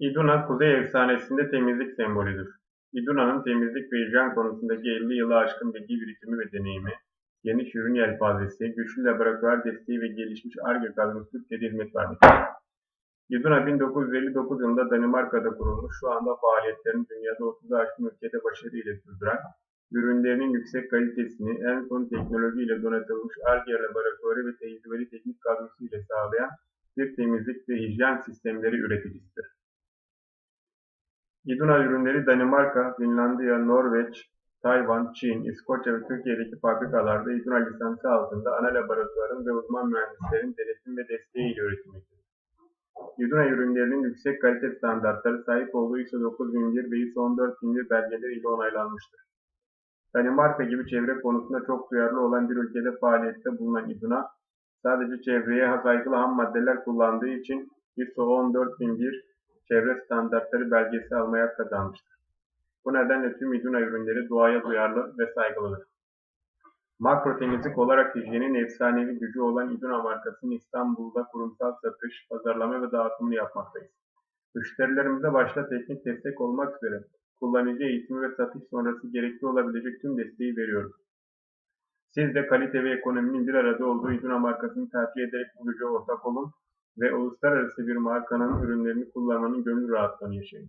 İduna, Kuzey efsanesinde temizlik sembolüdür. İduna'nın temizlik ve hijyen konusundaki 50 yılı aşkın bilgi birikimi ve deneyimi, geniş ürün yelpazesi, güçlü laboratuvar desteği ve gelişmiş Ar-Ge kadrosu Türkiye'de hizmet vermektedir. İduna 1959 yılında Danimarka'da kurulmuş, şu anda faaliyetlerini dünyada 30'u aşkın ülkede başarıyla sürdüren, ürünlerinin yüksek kalitesini en son teknolojiyle donatılmış Ar-Ge laboratuvarı ve tecrübeli teknik kadrosu ile sağlayan bir temizlik ve hijyen sistemleri üreticisidir. İduna ürünleri Danimarka, Finlandiya, Norveç, Tayvan, Çin, İskoçya ve Türkiye'deki fabrikalarda İduna lisansı altında ana laboratuvarın ve uzman mühendislerin denetim ve desteği ile üretilmektedir. İduna ürünlerinin yüksek kalite standartları sahip olduğu ISO 9001 ve ISO 14001 belgeleri ile onaylanmıştır. Danimarka gibi çevre konusunda çok duyarlı olan bir ülkede faaliyette bulunan İduna, sadece çevreye saygılı ham maddeler kullandığı için ISO 14001 çevre standartları belgesi almaya kazanmıştır. Bu nedenle tüm İduna ürünleri doğaya duyarlı ve saygılıdır. Makro temizlik olarak hijyenin efsanevi gücü olan İduna markasının İstanbul'da kurumsal satış, pazarlama ve dağıtımını yapmaktayız. Müşterilerimize başta teknik destek olmak üzere kullanıcı eğitimi ve satış sonrası gerekli olabilecek tüm desteği veriyoruz. Siz de kalite ve ekonominin bir arada olduğu İduna markasını tercih ederek bu güce ortak olun ve uluslararası bir markanın ürünlerini kullanmanın gönül rahatlığını yaşayın.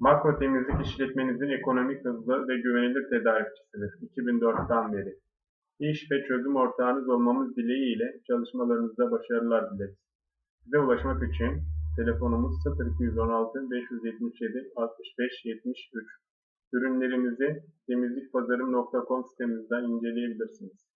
Makro temizlik işletmenizin ekonomik, hızlı ve güvenilir tedarikçisidir 2004'ten beri. İş ve çözüm ortağınız olmamız dileğiyle çalışmalarınızda başarılar dileriz. Size ulaşmak için telefonumuz 0216 577 65 73. Ürünlerimizi temizlikpazarım.com sitemizden inceleyebilirsiniz.